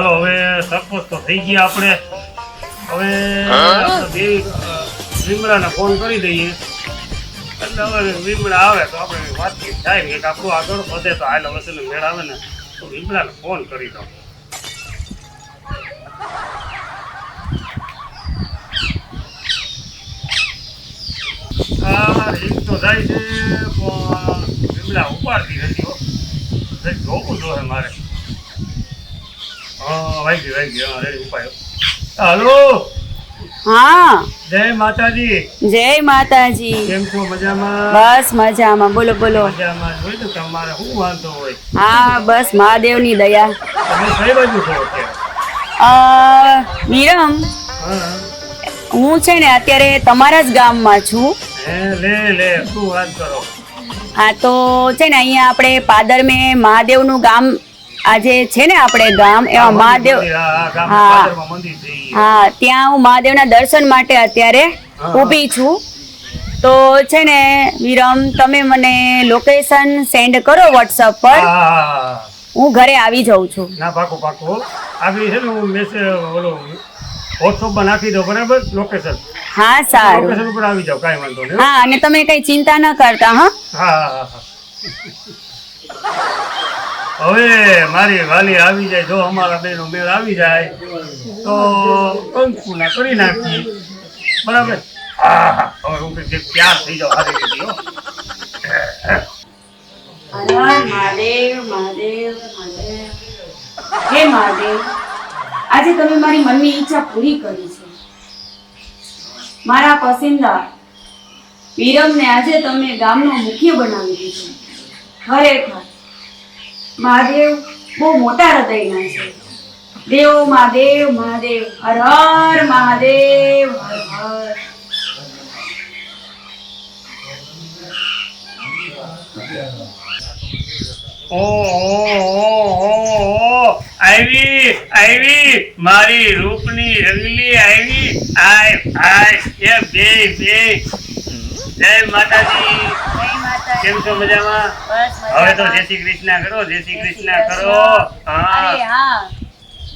હાલો હવે સરપંચ તો થઈ ગયા આપણે. હવે દેવી અ, ફોન કરી દઈએ. એટલે હવે વિમળા આવે તો આપણે વાતચીત થાય એક આપણું આગળ વધે તો હાલ ને મેળ આવે ને તો વિમળાને ફોન કરી દઉં. હા એક તો જાય છે પણ વિમળા ઉપાડતી નથી જોવું જોઈએ મારે. હા વાગી વાગી હા રેડી ઉપાડ્યો હાલો. હા. જય માતાજી. જય માતાજી. કેમ છો મજામાં? બસ મજામાં બોલો બોલો. મજામાં. જોયું કે અમારે શું વાંધો હોય. હા બસ મહાદેવની દયા. તમે કઈ બાજુ છો અત્યારે? વિરમ. હું. છે ને અત્યારે તમારા જ ગામમાં છું. લે લે શું વાત કરો? હા તો છે ને અહીંયા આપણે પાદર મેં મહાદેવનું ગામ આજે છે ને આપણે ગામ એવા મહાદેવ હા હા ત્યાં હું મહાદેવના દર્શન માટે અત્યારે ઊભી છું. તો છે ને વિરમ તમે મને લોકેશન સેન્ડ કરો વોટ્સઅપ પર. હા, ઘરે આવી જાઉં છું. ના પાકો પાકો. આગળ છે ને હું મેસેજ ઓલો વોટ્સઅપમાં નાખી દઉં બરાબર? લોકેશન હા સારું. લોકેશન ઉપર આવી જાવ કાંઈ વાંધો નહીં હા. અને તમે કઈ ચિંતા ન કરતા હા હા હા. હવે મારી વાલી આવી જાય, જો અમારા બેનો મેળ આવી જાય, તો કંકુના કરી નાખી બરાબર? ત્યાર થઈ હે મહાદેવ, આજે તમે મારી મનની ઈચ્છા પૂરી કરી છે. મારા પસંદા, વિરમને આજે તમે ગામનો મુખ્ય બનાવી દીધો. ખરેખર મહાદેવ બહુ મોટા હૃદયના છે. દેવ મહાદેવ મહાદેવ, હર હર મહાદેવ, હર હર. આવી આવી, મારી રૂપની રંગલી આવી, આય આય, એ બે બે. જય માતાજી. કેમ છો મજામાં? હવે તો જય શ્રી કૃષ્ણ કરો જય શ્રી કૃષ્ણ કરો. હા.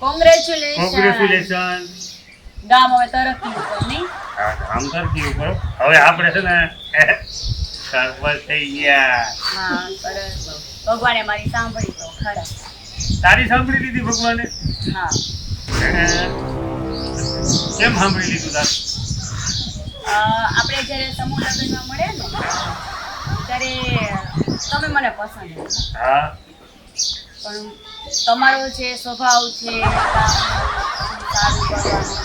કોંગ્રેચ્યુલેશન કોંગ્રેચ્યુલેશન ગામ હવે તરક્કી ઉપર નહીં? આમ તરફી ઉપર. હવે આપણે છે ને સરપંચ થઈ ગયા. હા સરસ. ભગવાને મારી સાંભળી તો ખરા. તારી સાંભળી લીધી ભગવાને? હા. કેમ સાંભળી લીધું તાર? આપણે જ્યારે સમૂહ લગ્નમાં મળ્યા ને ત્યારે તમે મને પસંદ હા. પણ તમારો જે સ્વભાવ છે સારું કરવાનું.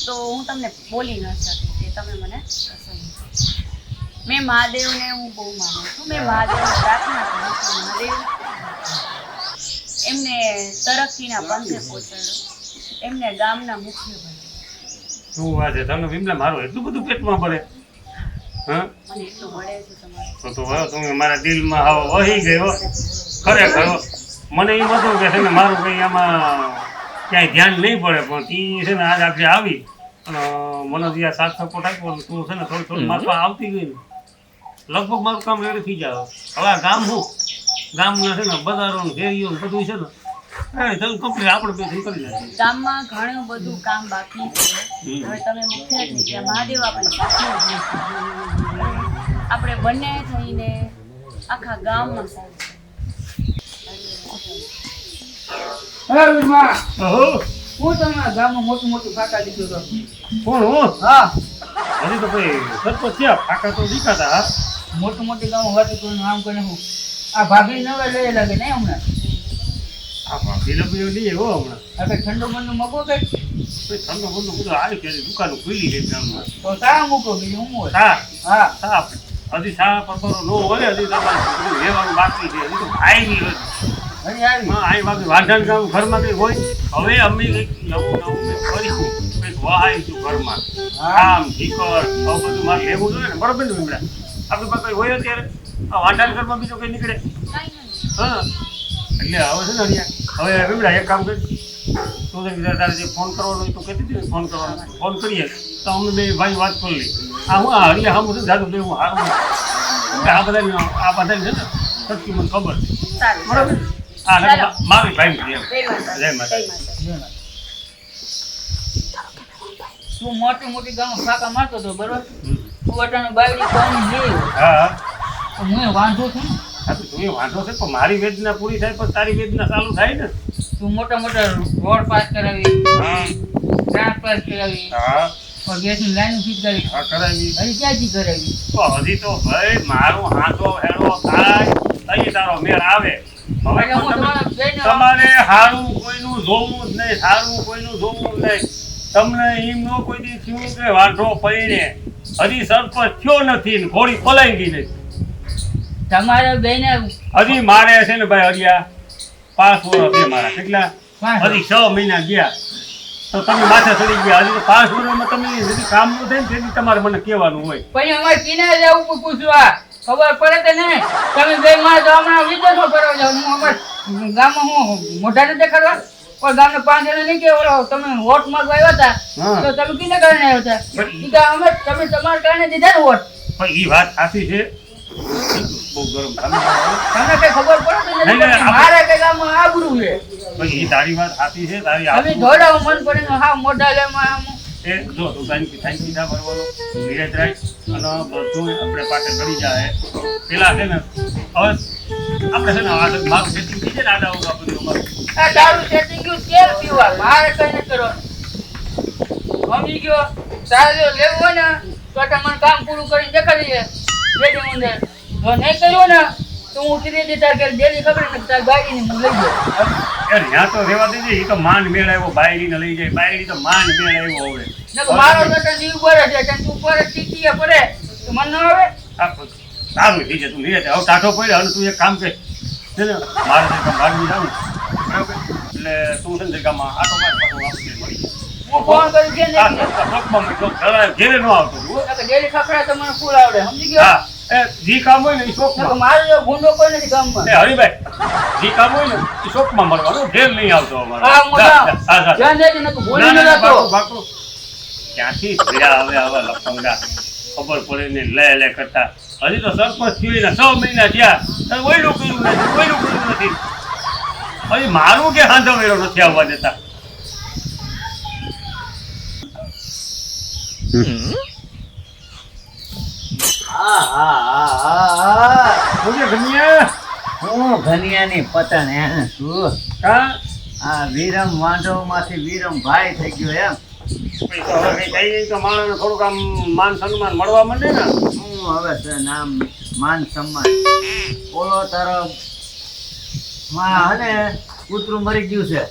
તો હું તમને બોલી ન શકું કે તમે મને પસંદ મેં મહાદેવને હું બહુ માનું છું. મેં મહાદેવ પ્રાર્થના કરું છું મહાદેવ એમને તરક્કીના પંથે પહોંચાડો એમને ગામના મુખ્ય બન્યો. શું વાત છે? તમને વિમલા મારું એટલું બધું પેટમાં પડે તો તો હવે તમે મારા દિલમાં આવો વહી ગયો. ખરેખર મને એમ હતું કે છે ને મારું કંઈ આમાં ક્યાંય ધ્યાન નહીં પડે પણ તી છે ને આજ આપણે આવી. અને મને જે આ સાથ સપોર્ટ આપ્યો તું છે ને થોડી થોડી મારી આવતી ગઈ ને. લગભગ મારું કામ રેડી થઈ જાય હવે. આ ગામ શું ગામના છે ને બજારો ને ફેરીઓ બધું છે ને કરી ગામમાં ઘણું બધું કામ બાકી છે. હવે તમે મુખ્ય મહાદેવ આપણે બંને થઈને આખા ગામમાં સારું હે હું તમારા ગામમાં મોટું મોટું ફાકા દીધું તો. કોણ હું? હા. હજી તો ભાઈ સરપંચ થયા ફાકા તો દીખાતા મોટું મોટું ગામ વાત કરીને આમ કરીને હું આ ભાભી નવા લઈ લાગે નહીં હમણાં? આ ભાભી લગી લઈએ હો હમણાં. આ કઈ ઠંડુ બંડુ મગો કઈ ઠંડો બંધો બધું આવી ગયા દુકાનો ખુલ્લી રહી ગામમાં તો. સા મૂકો બીજું હું હોય? સા હા. સા હજી સા પકડો નો હોય હજી તમારે લેવાનું બાકી છે. હજી તો ખાઈ નહીં હોય વાંઢણ ઘરમાં કંઈ હોય? હવે અમે કંઈક નવું નવું કરીશું. કંઈક વહાઈશું ઘરમાં. આમ ઢીકર આવું બધું મારે લેવું જોઈએ ને. બરોબર ને ભીમડા આપણી પાસે કંઈ હોય અત્યારે? આ ઘરમાં બીજો કંઈ નીકળે? હા. એટલે હવે છે ને અહીંયા હવે બીબડા એક કામ કરી. તું તો તારે જે ફોન કરવાનો હોય તો કહેતી હતી ને ફોન કરવાનો. ફોન કરીએ. તો અમે બે ભાઈ વાત કરી લઈ આ હું આ હરિયા હામું છે ને જાદુ હું હા આ બધા આ બધા છે ને સચ્ચી મને ખબર છે. બરાબર? હા મારી ભાઈ જય માતા. તું મોટી મોટી ગામ ફાકા મારતો હતો બરોબર. તું અટાણે બાયડી કોણ લેવ હા. હા તો હું વાંધો છું ને હા તો તું એ વાંધો છે પણ મારી વેદના પૂરી થાય પણ તારી વેદના ચાલુ થાય ને. તું મોટા મોટા રોડ પાસ કરાવી હા. ટ્રાન્સ પાસ કરાવી હા. પણ લાઈન ફિટ કરી હા કરાવી. હજી ક્યાંથી કરાવી? તો હજી તો ભાઈ મારો હાથો હેડો થાય. તઈ તારો મેળ આવે. તમે- તમારા સારું કોઈનું જોવું જ નહીં સારું કોઈનું જોવું જ નહીં. તમને એમ નો કોઈ દી થયું કે વાંઢો પડીને. હજી સરપંચ થયો નથી ને ઘોડી પલાઈ ગઈ નથી. તમારા બેને હજી મારે છે ને ભાઈ હરિયા પાંચ વર્ષ છે મારા. કેટલા? હજી છ મહિના ગયા. તો તમે માથે ચડી ગયા. હજી તો પાંચ વર્ષમાં તમે હજી કામનું થાય ને તેથી તમારે મને કહેવાનું હોય. પછી અમારે કિનારે જવું પૂછવા. ખબર પડે કે તમે બે માં હમણાં વિદેશો ફરવા જાઓ હું અમારે ગામમાં હું મોઢા નથી દેખાડવા. કોઈ ગામના પાંચ જણા નહીં કે તમે વોટ માંગવા આવ્યા. હતા. તો તમે કીને કારણે આવ્યા હતા? પણ- અમે તમે તમારા કારણે દીધા ને વોટ. પણ એ વાત સાચી છે. બહુ ગરમ કઈ ખબર પડે મારે કઈ ગામમાં આબરૂ છે? ભાઈ તારી વાત સાચી છે તારી અમે આબરૂ- મન પડે હા મોઢા લેમાં આમ. એ જો તું તારી તારી પીધા ભરવાનો. ધીરજ રાખ અને બધું આપણે પાછળ કરી જાય. પેલા છે ને હવે આપણે છે ને આ મારું સેટિંગ થઈ જાય ને આડા અવડા બધું અમારું. દારૂ સેટિંગ ગયું તેલ પીવા મારે કઈ નથી કરવાનું. સમજી ગયો તારે જો લેવું હોય ને તો મને કામ પૂરું કરીને દેખાડીએ રેડી મંદિર. જો નહીં કર્યું ને તો હું ઉતરી દે તાર ઘરે. ખબર ને તાર ગાડીને હું લઈ જાય ત્યાં તો રેવા દેજે એ તો માન મેળ આવ્યો બાયડીને લઈ જાય બાયરી તો માન મેળ આવ્યો હવે. ને મારો બેટા જીવ છે કે તું પડે ટીકીએ પડે તો મને ન આવે? સારું થઈ જાય તું નિરાતે હવે કાઢો પડ્યો હવે તું એક કામ કર. છે ને મારે કામ ભાગી જાવ બરાબર? એટલે તું છે ને જગ્યામાં આટો માર પાછો આપણે મળી. હું ફોન કરી છે ને ઘેરે ન આવતો. ડેલી ખખડા તો મને ફૂલ આવડે. સમજી ગયો? જી કામ હોય ને એ શોખમાં મારો જો ગુંડો કોઈ નથી ગામમાં. એ હરિભાઈ જી કામ હોય ને એ શોખમાં મળવાનું ઘેર નહીં આવતો અમારે. હા મોટા જા, હા, જા. ધ્યાન દેજે ને તું ન ના, ના, જતો બાપુ, બાપુ. ક્યાંથી ભેળા આવે આવા લફંગા? ખબર પડે ને લે લે કરતા. હજી તો સરપંચ થયું ને છ મહિના થયા. ઓયલું કર્યું નથી ઓયલું કર્યું નથી. હજી મારું કે હાંધો મેળો નથી આવવા દેતા? હમ. ઘનિયા હું ઘનિયાની પતન હે છું કા આ વિરમ વાંઢો માંથી વિરમ ભાઈ થઈ ગયો એમ. તો માણસને થોડુંક આમ માન સન્માન મળવા માંડે ને? હું હવે છે નામ માન સન્માન. બોલો તારો માં હને કૂતરું મરી ગયું છે.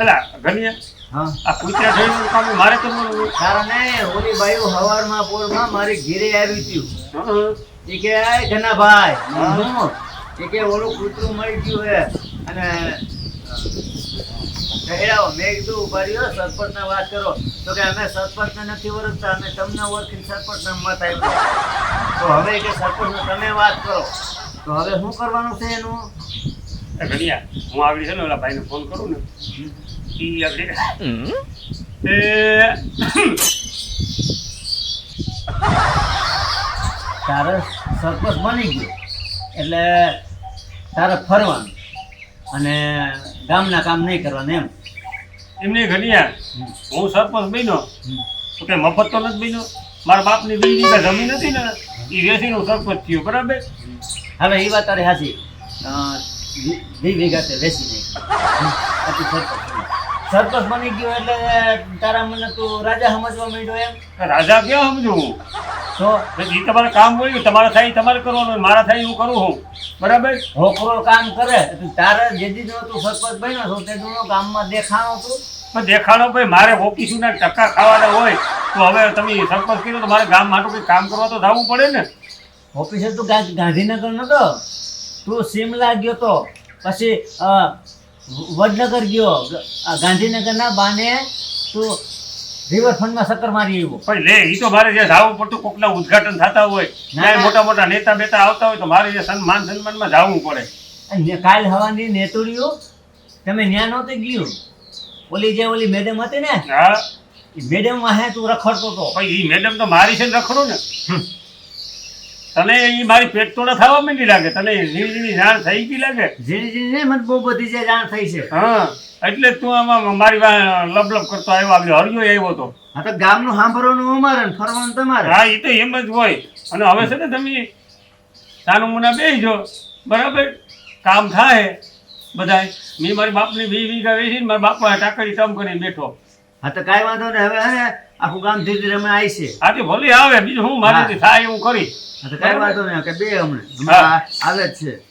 એલા ઘનિયા આ કુતરા કામ? મારે કરવાનું. ઓલી બાયુ હવારમાં પોરમાં મારી ઘીરે આવી ત્યું એ કે આય ઘનાભાઈ હું. એ કે ઓલું કૂતરું મળી ગયું હે. અને કહેડાવો મેં કીધું ઊભા રહ્યો સરપંચને વાત કરો. તો કે અમે સરપંચને નથી ઓળખતા અમે તમને ઓળખીને સરપંચને મત આપ્યો. તો હવે કે સરપંચને તમે વાત કરો. તો હવે શું કરવાનું છે એનું? ઘડિયા હું આવી છે ને ઓલા ભાઈને ફોન કરું ને. આપણે એ તારે સરપંચ બની ગયો. એટલે તારે ફરવાનું. અને ગામના કામ નહીં કરવાનું એમ. એમને ઘડિયા? હું સરપંચ બન્યો? તો કે મફત તો નથી બન્યો? મારા બાપની બીજી વીઘા જમીન હતી ને એ વેચીનો સરપંચ થયો બરાબર? હવે એ વાત તારી હાજી વીઘા તે વેચી નહીં પછી સરપંચ. સરપંચ બની ગયો એટલે તારા મને તું રાજા સમજવા માંડ્યો એમ. રાજા ક્યાં સમજવું તો એ તમારે કામ હોય તમારે થાય તમારે કરવાનું મારા થાય હું કરું હું. બરાબર? છોકરો કામ કરે તારે જે દીધો તું સરપંચ બન્યો છો તે દીનો ગામમાં દેખાણો તું પણ દેખાડો ભાઈ મારે ઓફિસના ટકા ખાવાના હોય તો હવે તમે સરપંચ કર્યો તો મારે ગામ માટે કંઈ કામ કરવા તો થવું પડે ને. ઓફિસે તું ગાંધીનગર નતો. તું સિમલા ગયો તો. પછી વડનગર ગયો. આ ગાંધીનગરના બાને તું રિવરફ્રન્ટમાં ચક્કર મારી આવ્યો. પણ લે એ તો મારે જે જાવું પડતું કોકના ઉદઘાટન થતા હોય ત્યાં મોટા મોટા નેતા બેતા આવતા હોય તો મારે જે સન્માન સન્માનમાં જાવું પડે. કાલ હવાની નેતોડીઓ તમે ન્યા નહોતી ગયું? ઓલી જે ઓલી મેડમ હતી ને? હા. મેડમ વાહે તું રખડતો હતો એ મેડમ તો મારી છે ને રખડો ને. તને એ મારી પેટ તોડા થવા માંડી લાગે તને ઝીણી ઝીણી જાણ થઈ ગઈ લાગે? ઝીણી ઝીણી મને બહુ બધી જે જાણ થઈ છે. હા એટલે જ તું આમાં મારી લબ લબ કરતો આવ્યો આવ્યો હરિયો આવ્યો તો. હા તો ગામનું સાંભળવાનું અમારે ને ફરવાનું તમારે. હા એ તો એમ જ હોય. અને હવે છે ને તમે તાનું મુના બેસજો બરાબર? કામ થાય બધાય. મેં મારી બાપની વી વીઘા વેચીને મારા બાપા ટાકડી કામ કરીને બેઠો. હા તો કાંઈ વાંધો નહીં. હવે હે આખું ગામ ધીરે ધીરે અમે આવી છે આજે ભલે આવે બીજું હું. મારાથી થાય એવું કરી. હા તો કાંઈ વાંધો નહીં કે બે અમને. હમણાં આવે જ છે.